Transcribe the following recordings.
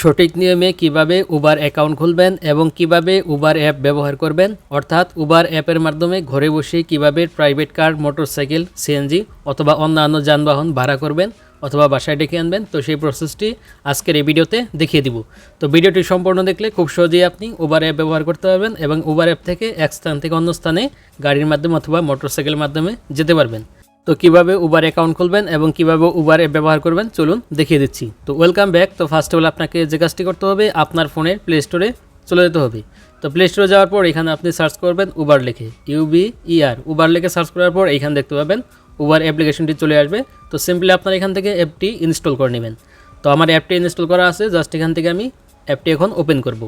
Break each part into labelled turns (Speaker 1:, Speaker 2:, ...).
Speaker 1: সঠিক নিয়মে কীভাবে উবার অ্যাকাউন্ট খুলবেন এবং কীভাবে উবার অ্যাপ ব্যবহার করবেন? অর্থাৎ উবার অ্যাপের মাধ্যমে ঘরে বসে কীভাবে প্রাইভেট কার মোটরসাইকেল সিএনজি অথবা অন্যান্য যানবাহন ভাড়া করবেন অথবা বাসায় ডেকে আনবেন? তো সেই প্রসেসটি আজকের এই ভিডিওতে দেখিয়ে দিব। তো ভিডিওটি সম্পূর্ণ দেখলে খুব সহজেই আপনি উবার অ্যাপ ব্যবহার করতে পারবেন এবং উবার অ্যাপ থেকে এক স্থান থেকে অন্য স্থানে গাড়ির মাধ্যমে অথবা মোটরসাইকেলের মাধ্যমে যেতে পারবেন। তো কীভাবে উবার অ্যাকাউন্ট খুলবেন এবং কীভাবে উবার অ্যাপ ব্যবহার করবেন, চলুন দেখিয়ে দিচ্ছি। তো ওয়েলকাম ব্যাক তো ফার্স্ট অফ অল আপনাকে যে কাজটি করতে হবে, আপনার ফোনের প্লে স্টোরে চলে যেতে হবে। তো প্লে স্টোরে যাওয়ার পর এখানে আপনি সার্চ করবেন উবার লিখে U B E R Uber লিখে সার্চ করার পর এখানে দেখতে পাবেন উবার অ্যাপ্লিকেশনটি চলে আসবে। তো সিম্পলি আপনার এখান থেকে অ্যাপটি ইনস্টল করে নেবেন। তো আমার অ্যাপটি ইনস্টল করা আছে জাস্ট এখান থেকে আমি অ্যাপটি এখন ওপেন করব।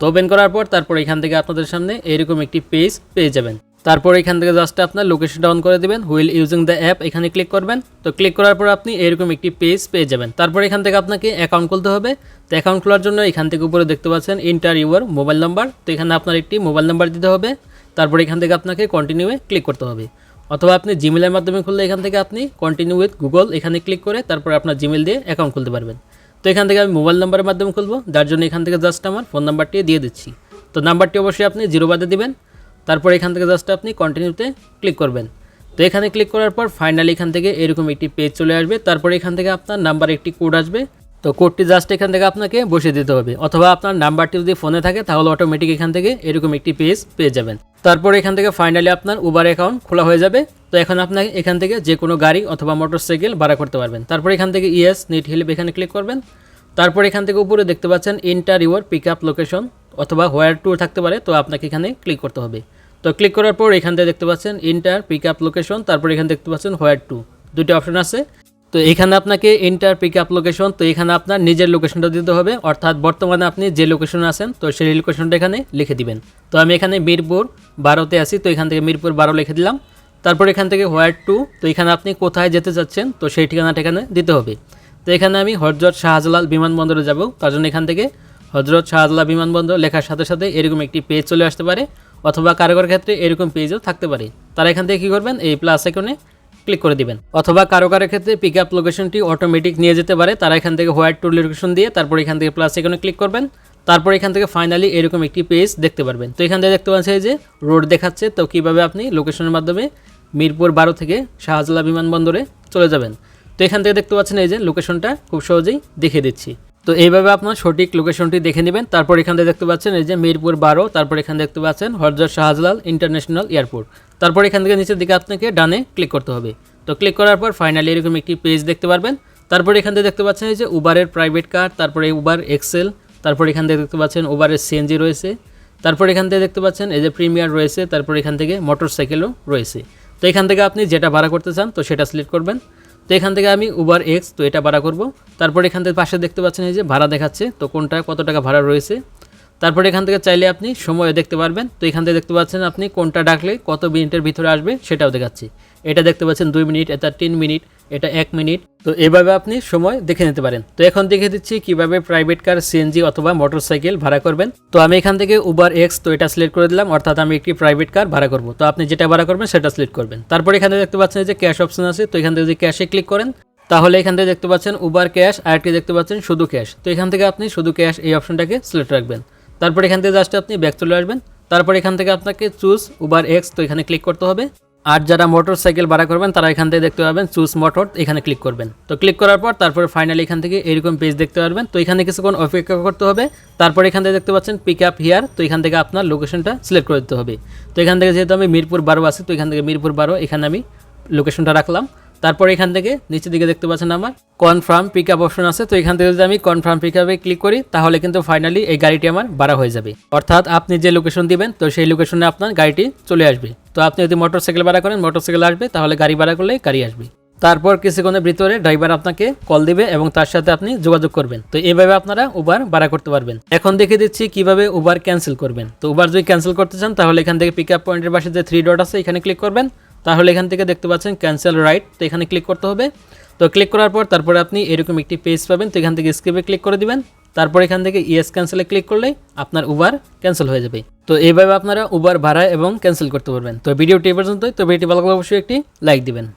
Speaker 1: তো ওপেন করার পর তারপর এখান থেকে আপনাদের সামনে এরকম একটি পেজ পেয়ে যাবেন। তারপর এখান থেকে জাস্ট আপনার লোকেশন ডাউন করে দেবেন হুইল ইউজিং দ্য অ্যাপ এখানে ক্লিক করবেন। তো ক্লিক করার পর আপনি এরকম একটি পেজ পেয়ে যাবেন। তারপর এখান থেকে আপনাকে অ্যাকাউন্ট খুলতে হবে। তো অ্যাকাউন্ট খোলার জন্য এখান থেকে উপরে দেখতে পাচ্ছেন ইন্টার ইউর মোবাইল নাম্বার তো এখানে আপনার একটি মোবাইল নাম্বার দিতে হবে। তারপর এখান থেকে আপনাকে কন্টিনিউয়ে ক্লিক করতে হবে। অথবা আপনি জিমেলের মাধ্যমে খুললে এখান থেকে আপনি কন্টিনিউ উইথ গুগল এখানে ক্লিক করে তারপর আপনার জিমেল দিয়ে অ্যাকাউন্ট খুলতে পারবেন। তো এখান থেকে আমি মোবাইল নাম্বারের মাধ্যমে খুলবো। যার জন্য এখান থেকে জাস্ট আমার ফোন নাম্বারটি দিয়ে দিচ্ছি। তো নাম্বারটি অবশ্যই আপনি জিরো বাদে দিবেন। তারপর এখান থেকে জাস্ট আপনি কন্টিনিউতে ক্লিক করবেন। তো এখানে ক্লিক করার পর ফাইনালি এখান থেকে এরকম একটি পেজ চলে আসবে। তারপর এখান থেকে আপনার নাম্বার একটি কোড আসবে। তো কোডটি জাস্ট এখান থেকে আপনাকে বসিয়ে দিতে হবে। অথবা আপনার নাম্বারটি যদি ফোনে থাকে, তাহলে অটোমেটিক এখান থেকে এরকম একটি পেজ পেয়ে যাবেন। তারপর এখান থেকে ফাইনালি আপনার উবার অ্যাকাউন্ট খোলা হয়ে যাবে। তো এখন আপনাকে এখান থেকে যে কোনো গাড়ি অথবা মোটরসাইকেল ভাড়া করতে পারবেন। তারপর এখান থেকে ইয়েস নেট হেল্প এখানে ক্লিক করবেন। তারপর এখান থেকে উপরে দেখতে পাচ্ছেন enter your pick up location অথবা হোয়ার টু থাকতে পারে। তো আপনাকে এখানে ক্লিক করতে হবে। তো ক্লিক করার পর এখান থেকে দেখতে পাচ্ছেন ইন্টার পিক আপ লোকেশন তারপর এখানে দেখতে পাচ্ছেন হোয়ার টু দুটি অপশন আছে। তো এখানে আপনাকে ইন্টার পিক আপ লোকেশন তো এখানে আপনার নিজের লোকেশনটা দিতে হবে। অর্থাৎ বর্তমানে আপনি যে লোকেশনে আছেন, তো সেই লোকেশনটা এখানে লিখে দিবেন। তো আমি এখানে মিরপুর বারোতে আছি, তো এখান থেকে মিরপুর বারো লিখে দিলাম। তারপর এখান থেকে হোয়ার টু তো এখানে আপনি কোথায় যেতে চাচ্ছেন তো সেই ঠিকানাটা এখানে দিতে হবে। তো এখানে আমি হজরত শাহজালাল বিমানবন্দরে যাব। তার জন্য এখান থেকে হজরত শাহজালাল বিমানবন্দর লেখার সাথে সাথে এরকম একটি পেজ চলে আসতে পারে। অথবা কারোর ক্ষেত্রে এরকম পেজও থাকতে পারে। তারা এখান থেকে কী করবেন? এই প্লাস আইকনে ক্লিক করে দিবেন। অথবা কারও কারও ক্ষেত্রে পিক আপ লোকেশনটি অটোমেটিক নিয়ে যেতে পারে। তারা এখান থেকে হোয়াইট টু লোকেশন দিয়ে তারপর এখান থেকে প্লাস এখানে ক্লিক করবেন। তারপর এখান থেকে ফাইনালি এরকম একটি পেজ দেখতে পারবেন। তো এখান থেকে দেখতে পাচ্ছেন যে রোড দেখাচ্ছে। তো কীভাবে আপনি লোকেশনের মাধ্যমে মিরপুর বারো থেকে শাহজালা বিমানবন্দরে চলে যাবেন? তো এখান থেকে দেখতে পাচ্ছেন এই যে লোকেশনটা খুব সহজেই দেখিয়ে দিচ্ছি। তো এইভাবে আপনার সঠিক লোকেশনটি দেখে নেবেন। তারপর এখান থেকে দেখতে পাচ্ছেন এই যে মিরপুর বারো, তারপর এখানে দেখতে পাচ্ছেন হরজত শাহজালাল ইন্টারন্যাশনাল এয়ারপোর্ট। তারপর এখান থেকে নিচের দিকে আপনাকে ডানে ক্লিক করতে হবে। তো ক্লিক করার পর ফাইনালি এরকম একটি পেজ দেখতে পারবেন। তারপর এখান থেকে দেখতে পাচ্ছেন এই যে উবারের প্রাইভেট কার তারপরে উবার এক্সেল, তারপর এখান থেকে দেখতে পাচ্ছেন উবারের সিএনজি রয়েছে। তারপর এখান থেকে দেখতে পাচ্ছেন এই যে প্রিমিয়ার রয়েছে, তারপর এখান থেকে মোটর সাইকেলও রয়েছে। তো এখান থেকে আপনি যেটা ভাড়া করতে চান, তো সেটা সিলেক্ট করবেন। তো এখান থেকে আমি উবার এক্স তো এটা ভাড়া করব। তারপর এখান থেকে পাশে দেখতে পাচ্ছেন এই যে ভাড়া দেখাচ্ছে, তো কোনটা, কত টাকা ভাড়া রয়েছে? তারপর এখান থেকে চাইলে আপনি সময় দেখতে পারবেন। তো এখান থেকে দেখতে পাচ্ছেন আপনি কোনটা ডাকলে কত মিনিটের ভিতরে আসবে সেটাও দেখাচ্ছি। এটা দেখতে পাচ্ছেন দুই মিনিট, এটা তিন মিনিট, এটা এক মিনিট। তো এভাবে আপনি সময় দেখে নিতে পারেন। তো এখন দেখে দিচ্ছি কীভাবে প্রাইভেট কার সিএনজি অথবা মোটরসাইকেল ভাড়া করবেন। তো আমি এখান থেকে উবার এক্স তো এটা সিলেক্ট করে দিলাম। অর্থাৎ আমি একটি প্রাইভেট কার ভাড়া করব। তো আপনি যেটা ভাড়া করবেন সেটা সিলেক্ট করবেন। তারপর এখানে দেখতে পাচ্ছেন যে ক্যাশ অপশন আছে। তো এখান থেকে যদি ক্যাশে ক্লিক করেন, তাহলে এখান থেকে দেখতে পাচ্ছেন উবার ক্যাশ আরেকটি দেখতে পাচ্ছেন শুধু ক্যাশ তো এখান থেকে আপনি শুধু ক্যাশ এই অপশনটাকে সিলেক্ট রাখবেন। তারপর এখান থেকে জাস্ট আপনি ব্যাক চলে আসবেন। তারপর এখান থেকে আপনাকে চুজ উবার এক্স তো এখানে ক্লিক করতে হবে। আর যারা মোটর সাইকেল ভাড়া করবেন, তারা এখান থেকে দেখতে পাবেন চুজ মোটর এখানে ক্লিক করবেন। তো ক্লিক করার পর তারপর ফাইনালি এখান থেকে এরকম পেজ দেখতে পারবেন। তো এখানে কিছুক্ষণ অপেক্ষা করতে হবে। তারপর এখান থেকে দেখতে পাচ্ছেন পিক আপ হিয়ার তো এখান থেকে আপনার লোকেশনটা সিলেক্ট করে দিতে হবে। তো এখান থেকে যেহেতু আমি মিরপুর বারো আছি, তো এখান থেকে মিরপুর বারো, এখানে আমি লোকেশনটা রাখলাম। তারপর এখান থেকে নিচের দিকে দেখতে পাচ্ছেন আমার কনফার্ম পিক আপ অপশন আছে। তো এখান থেকে যদি আমি কনফার্ম পিক আপে ক্লিক করি, তাহলে কিন্তু ফাইনালি এই গাড়িটি আমার ভাড়া হয়ে যাবে। অর্থাৎ আপনি যে লোকেশন দিবেন, তো সেই লোকেশনে আপনার গাড়িটি চলে আসবে। তো আপনি যদি মোটরসাইকেল ভাড়া করেন মোটরসাইকেল আসবে, তাহলে গাড়ি ভাড়া করলে গাড়ি আসবে। তারপর কিছুক্ষণের ভিতরে ড্রাইভার আপনাকে কল দিবে এবং তার সাথে আপনি যোগাযোগ করবেন। তো এইভাবে আপনারা উবার ভাড়া করতে পারবেন। এখন দেখে দিচ্ছি কীভাবে উবার ক্যান্সেল করবেন। তো উবার যদি ক্যান্সেল করতে চান, তাহলে এখান থেকে পিক আপ পয়েন্টের পাশে যে থ্রি ডট আছে, এখানে ক্লিক করবেন। তাহলে এখান থেকে দেখতে পাচ্ছেন ক্যান্সেল রাইট তো এখানে ক্লিক করতে হবে। তো ক্লিক করার পর তারপরে আপনি এরকম একটি পেজ পাবেন, তো এখান থেকে স্ক্রিপে ক্লিক করে দিবেন। তারপর এখান থেকে ইয়েস ক্যান্সেলে ক্লিক করলে আপনার উবার ক্যান্সেল হয়ে যাবে। তো এইভাবে আপনারা উবার ভাড়া এবং ক্যান্সেল করতে পারবেন। তো ভিডিওটি এ পর্যন্তই, তো ভিডিওটি ভালো অবশ্যই একটি লাইক দিবেন।